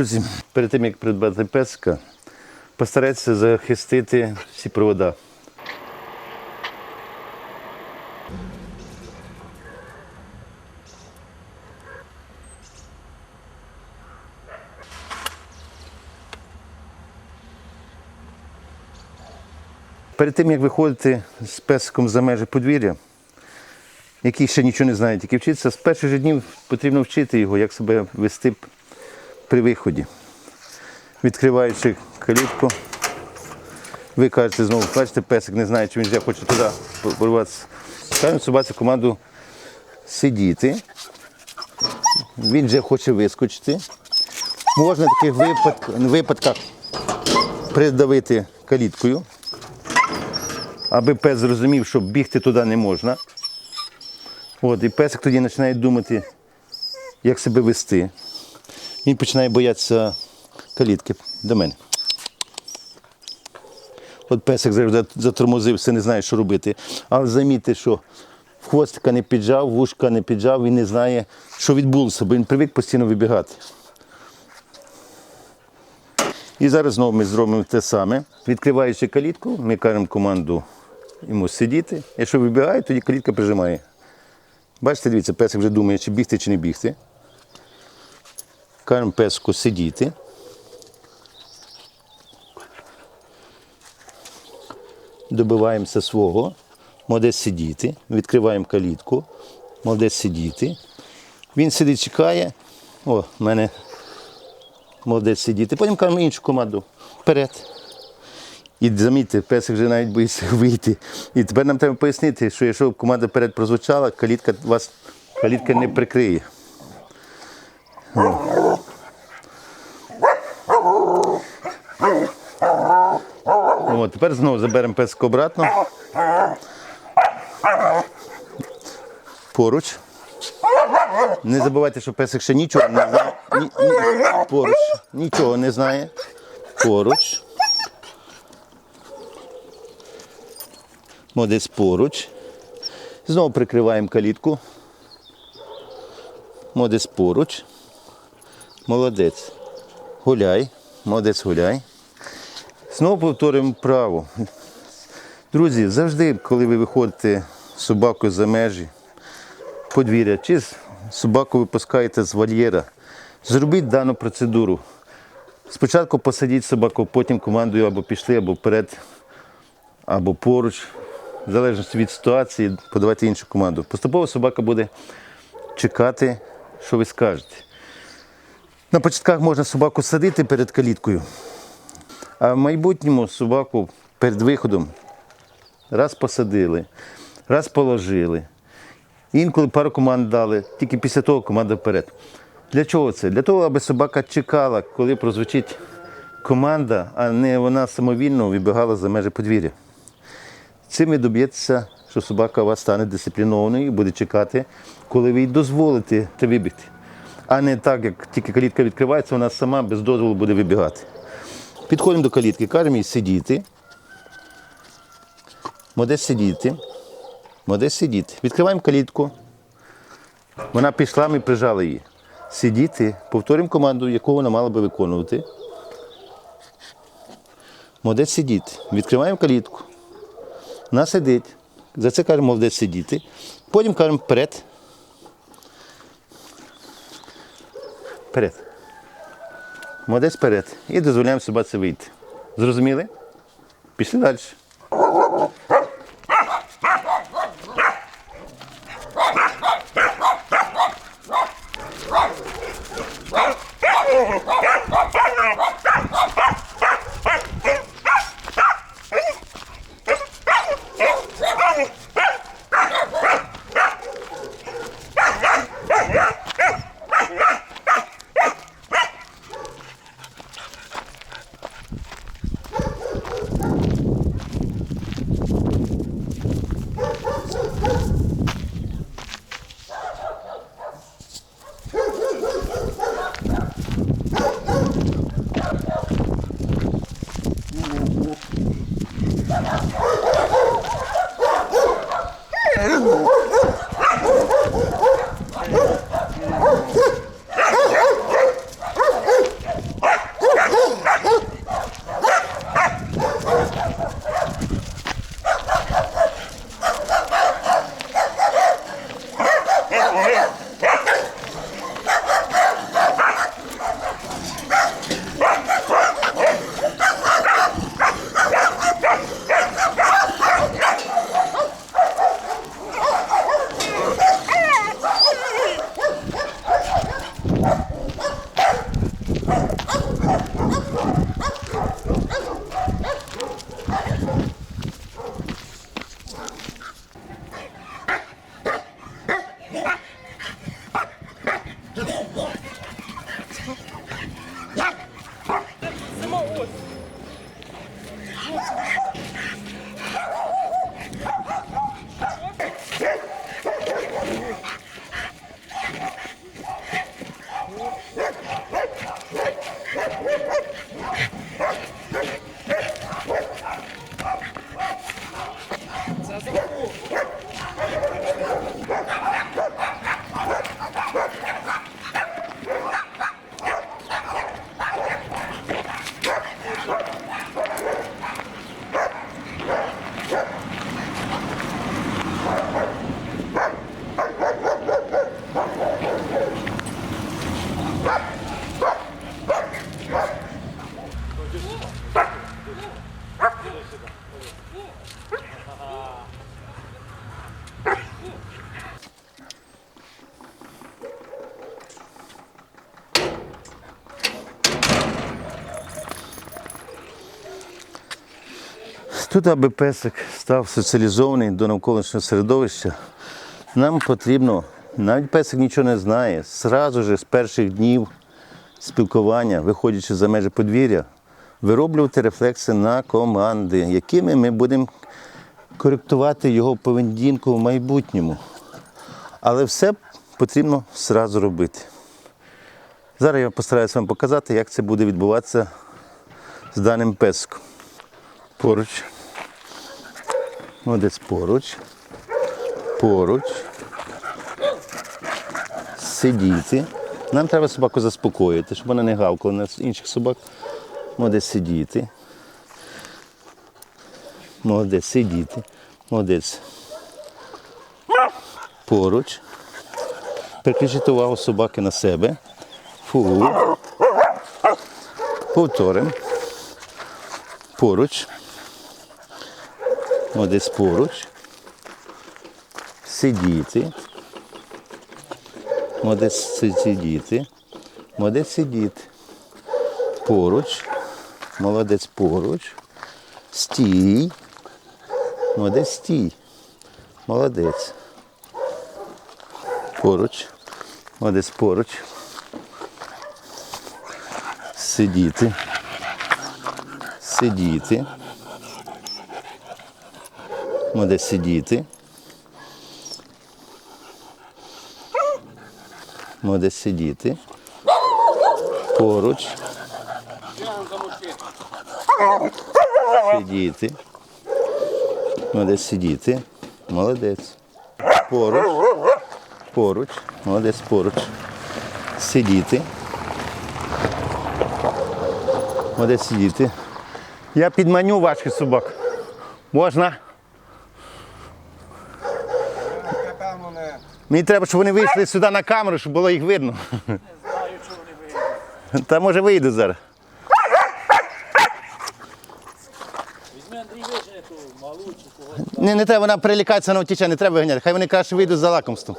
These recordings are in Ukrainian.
Друзі, перед тим як придбати песика, постарайтеся захистити всі провода. Перед тим, як виходити з песиком за межі подвір'я, який ще нічого не знає, тільки вчиться, з перших же днів потрібно вчити його, як себе вести при виході. Відкриваючи калітку, ви кажете знову, бачите, песик не знає, чи він вже хоче туди порватися. Ставимо собаці команду сидіти. Він вже хоче вискочити. Можна в таких випадках, випадках придавити каліткою, аби пес зрозумів, що бігти туди не можна. От, і песик тоді починає думати, як себе вести. Він починає боятися калітки до мене. От песик завжди затормозився, не знає, що робити. Але замітьте, що в хвостика не піджав, вушка не піджав, він не знає, що відбулося, бо він привик постійно вибігати. І зараз знову ми зробимо те саме. Відкриваючи калітку, ми кажемо команду йому сидіти. Якщо вибігає, тоді калітка прижимає. Бачите, дивіться, песик вже думає, чи бігти, чи не бігти. Кажемо песику сидіти. Добиваємося свого. Молодець сидіти. Відкриваємо калітку. Молодець сидіти. Він сидить, чекає. О, в мене молодець сидіти. Потім кажемо іншу команду. Вперед. І замітьте, песик вже навіть боїться вийти. І тепер нам треба пояснити, що якщо команда вперед прозвучала, калітка вас калітка не прикриє. Тепер знову заберемо песика обратно. Поруч. Не забувайте, що песик ще нічого не знає. Ні, ні, поруч. Нічого не знає. Поруч. Молодець поруч. Знову прикриваємо калітку. Молодець поруч. Молодець. Гуляй. Молодець гуляй. Знову повторюємо право. Друзі, завжди, коли ви виходите з собакою за межі подвір'я, чи собаку випускаєте з вольєра, зробіть дану процедуру. Спочатку посадіть собаку, потім командою або пішли, або вперед, або поруч. В залежності від ситуації, подавайте іншу команду. Поступово собака буде чекати, що ви скажете. На початках можна собаку садити перед каліткою, а в майбутньому собаку перед виходом раз посадили, раз положили. Інколи пару команд дали, тільки після того команда вперед. Для чого це? Для того, аби собака чекала, коли прозвучить команда, а не вона самовільно вибігала за межі подвір'я. Цим ви доб'єтеся, що собака у вас стане дисциплінованою і буде чекати, коли ви їй дозволите те вибігти. А не так, як тільки калітка відкривається, вона сама без дозволу буде вибігати. Підходимо до калітки, кажемо їй сидіти. Молодець сидіти. Молодець сидіти. Відкриваємо калітку. Вона пішла, ми прижали її. Сидіти, повторюємо команду, яку вона мала би виконувати. Молодець сидіти. Відкриваємо калітку. Вона сидить. За це кажемо, молодець сидіти. Потім кажемо вперед. Вперед. Молодець вперед. І дозволяємо собаці вийти. Зрозуміли? Пішли далі. Тут, аби песик став соціалізований до навколишнього середовища, нам потрібно, навіть песик нічого не знає, зразу ж з перших днів спілкування, виходячи за межі подвір'я, вироблювати рефлекси на команди, якими ми будемо коректувати його поведінку в майбутньому. Але все потрібно зразу робити. Зараз я постараюся вам показати, як це буде відбуватися з даним песиком. Поруч. Молодець поруч. Поруч. Сидіти. Нам треба собаку заспокоїти, щоб вона не гавкала на інших собак. Молодець сидіти. Молодець сидіти. Молодець. Поруч. Переключити увагу собаки на себе. Фу. Повторимо. Поруч. Молодець поруч. Сидіти. Молодець сидіти. Молодець сидіти. Поруч. Молодець поруч. Стій. Молодець стій. Молодець. Поруч. Молодець поруч. Сидіти. Сидіти. Молодець сидіти. Молодець сидіти. Поруч. Сидіти. Молодець сидіти. Молодець. Поруч. Поруч. Молодець поруч. Сидіти. Молодець сидіти. Я підманю ваших собак. Можна? Напевно, не. Мені треба, щоб вони вийшли сюди на камеру, щоб було їх видно. Знаю, що вони вийдуть. Та може вийду зараз. Візьми Андрій вижене ту малу чи когось. Не, не треба, вона прилікається, вона втіче, не треба виганяти. Хай вони краще вийдуть за лакомством.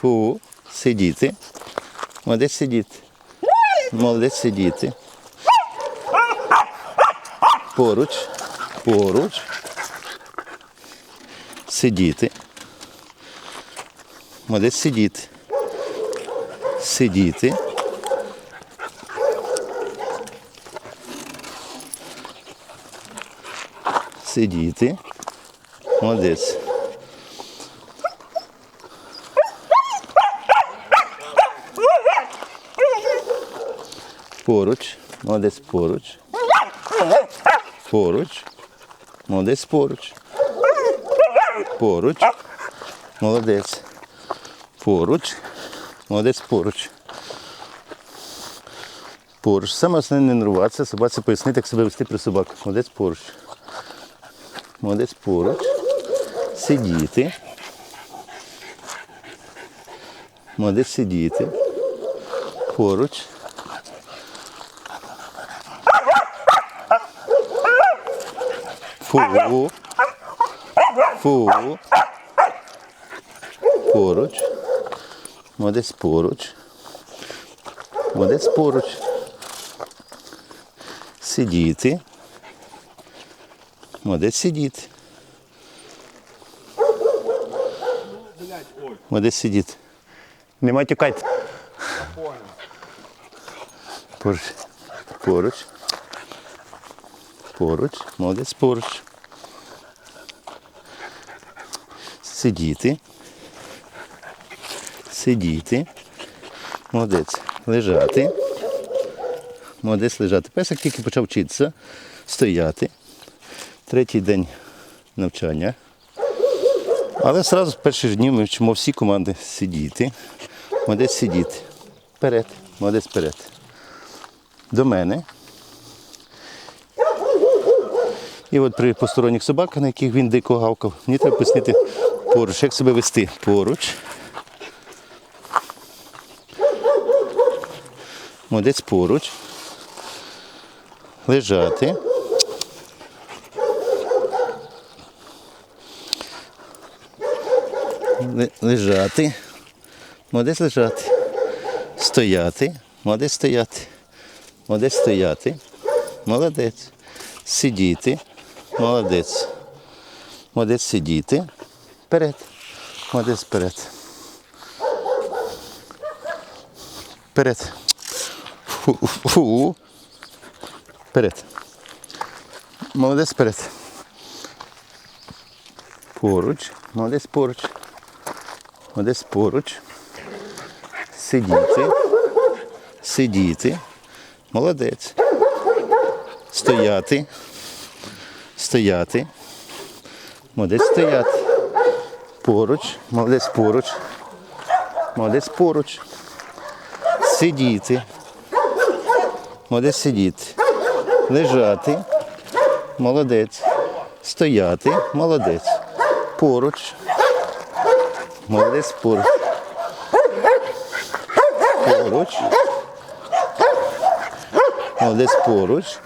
Фу, сидіти. Молодець сидіти. Молодець сидіти. Поруч, поруч. Сидіти. Молодець сидіти. Сидіти. Сидіти. Молодець. Поруч. Молодець поруч. Поруч. Молодець поруч. Поруч. Молодець. Поруч. Молодець поруч. Поруч. Саме основне не нервуватися, собаці пояснити, як себе вести при собаках. Молодець поруч. Молодець поруч. Сидіти. Молодець сидіти. Поруч. Фу. Фу. Поруч. Молодець поруч. Молодець поруч. Сидіти. Молодець сидіти. Молодець сидіти. Нема тікати. Поруч. Поруч. Поруч. Молодець поруч. Сидіти. Сидіти. Молодець. Лежати. Молодець лежати. Песик тільки почав вчитися. Стояти. Третій день навчання. Але одразу в перші ж дні ми вчимо всі команди сидіти. Молодець сидіти. Вперед. Молодець вперед до мене. І от при посторонніх собаках, на яких він дико гавкав, мені треба пояснити поруч, як себе вести поруч. Молодець поруч. Лежати. Лежати. Молодець лежати. Стояти. Молодець стояти. Молодець стояти. Молодець. Сидіти. Молодець. Молодець сидіти. Вперед. Молодець вперед. Вперед. Фу. Фу. Вперед. Молодець вперед. Поруч. Молодець поруч. Молодець поруч. Сидіти. Сидіти. Молодець. Стояти. Стояти. Молодець стояти. Поруч. Молодець поруч. Молодець поруч. Сидіти. Молодець сидіти. Лежати. Молодець. Стояти. Молодець. Поруч. Молодець поруч. Поруч. Молодець поруч.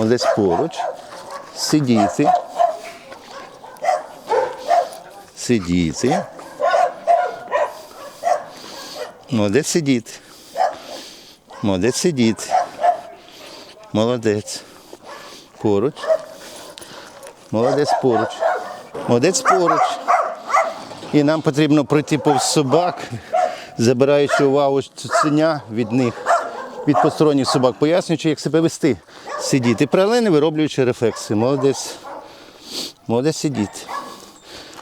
Молодець поруч. Сидіти. Сидіти. Молодець сидіти. Молодець сидіти. Молодець. Поруч. Молодець поруч. Молодець поруч. І нам потрібно пройти повз собак, забираючи увагу цуценя від них, від посторонніх собак, пояснюючи, як себе вести. Сидіти. Паралельно вироблюючи рефлекси. Молодець. Молодець сидіти.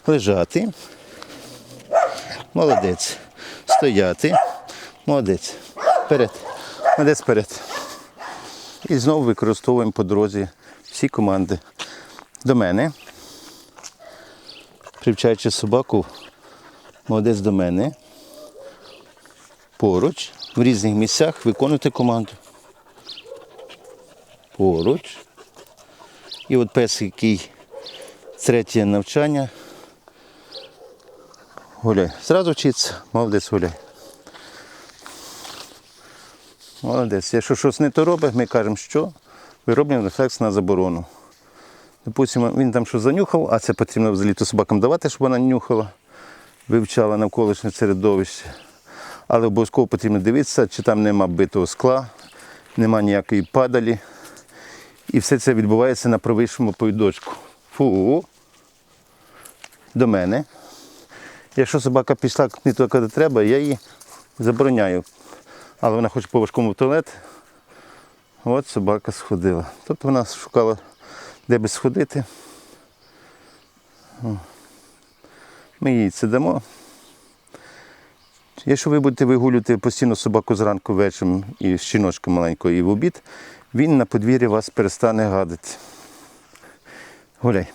Лежати. Молодець. Стояти. Молодець. Вперед. Молодець вперед. І знову використовуємо по дорозі всі команди. До мене. Привчаючи собаку, молодець до мене. Поруч, в різних місцях виконуйте команду. Поруч. І от пес, який третє навчання. Гуляй. Зразу вчиться, молодець гуляй. Молодець. Якщо щось не то робить, ми кажемо, що вироблюємо рефлекс на заборону. Допустимо, він там щось занюхав, а це потрібно взагалі то собакам давати, щоб вона нюхала, вивчала навколишнє середовище. Але обов'язково потрібно дивитися, чи там нема битого скла, нема ніякої падалі. І все це відбувається на провищому повідочку. Фу. До мене. Якщо собака пішла не туди, куди треба, я її забороняю. Але вона хоче по важкому в туалет. От собака сходила. Тобто вона шукала, де би сходити. Ми їй це дамо. Якщо ви будете вигулювати постійно собаку зранку вечором і щіночка маленького і в обід, він на подвір'ї вас перестане гадити. Гуляй.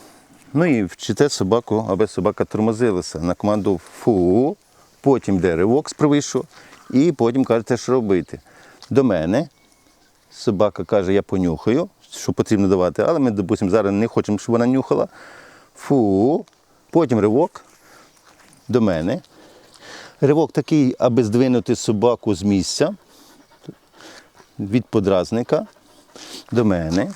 Ну і вчите собаку, аби собака тормозилася на команду фу, потім йде ривок з провишу, і потім кажете, що робити. До мене собака каже, я понюхаю, що потрібно давати, але ми, допустимо, зараз не хочемо, щоб вона нюхала. Фу, потім ривок до мене. Ривок такий, аби здвинути собаку з місця від подразника до мене.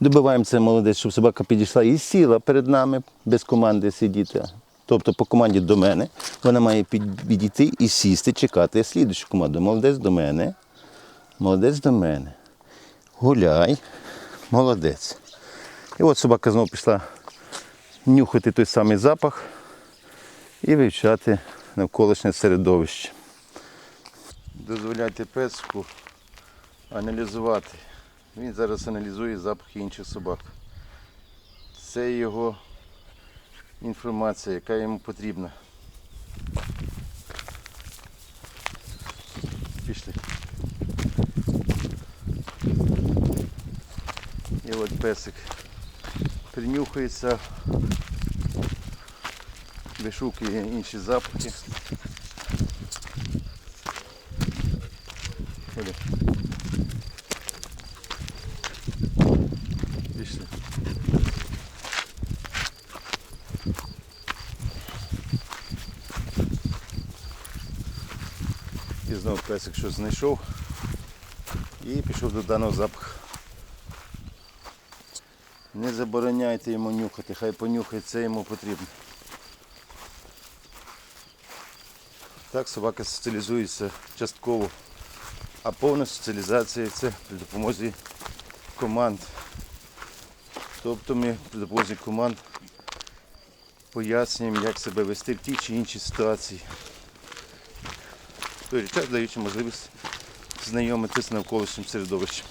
Добиваємо це молодець, щоб собака підійшла і сіла перед нами без команди сидіти. Тобто по команді до мене вона має підійти і сісти, чекати слідущу команду. Молодець до мене. Молодець до мене. Гуляй. Молодець. І от собака знову пішла нюхати той самий запах і вивчати навколишнє середовище. Дозволяйте песику аналізувати. Він зараз аналізує запахи інших собак. Це його інформація, яка йому потрібна. Пішли. І от песик принюхується, вишукує інші запахи. Ходи. Пішли. І знову песик щось знайшов і пішов до даного запаху. Не забороняйте йому нюхати, хай понюхає, це йому потрібно. Так собака соціалізується частково, а повна соціалізація це при допомозі команд. Тобто ми при допомозі команд пояснюємо, як себе вести в тій чи іншій ситуації. Той час даючи можливість знайомитися з навколишнім середовищем.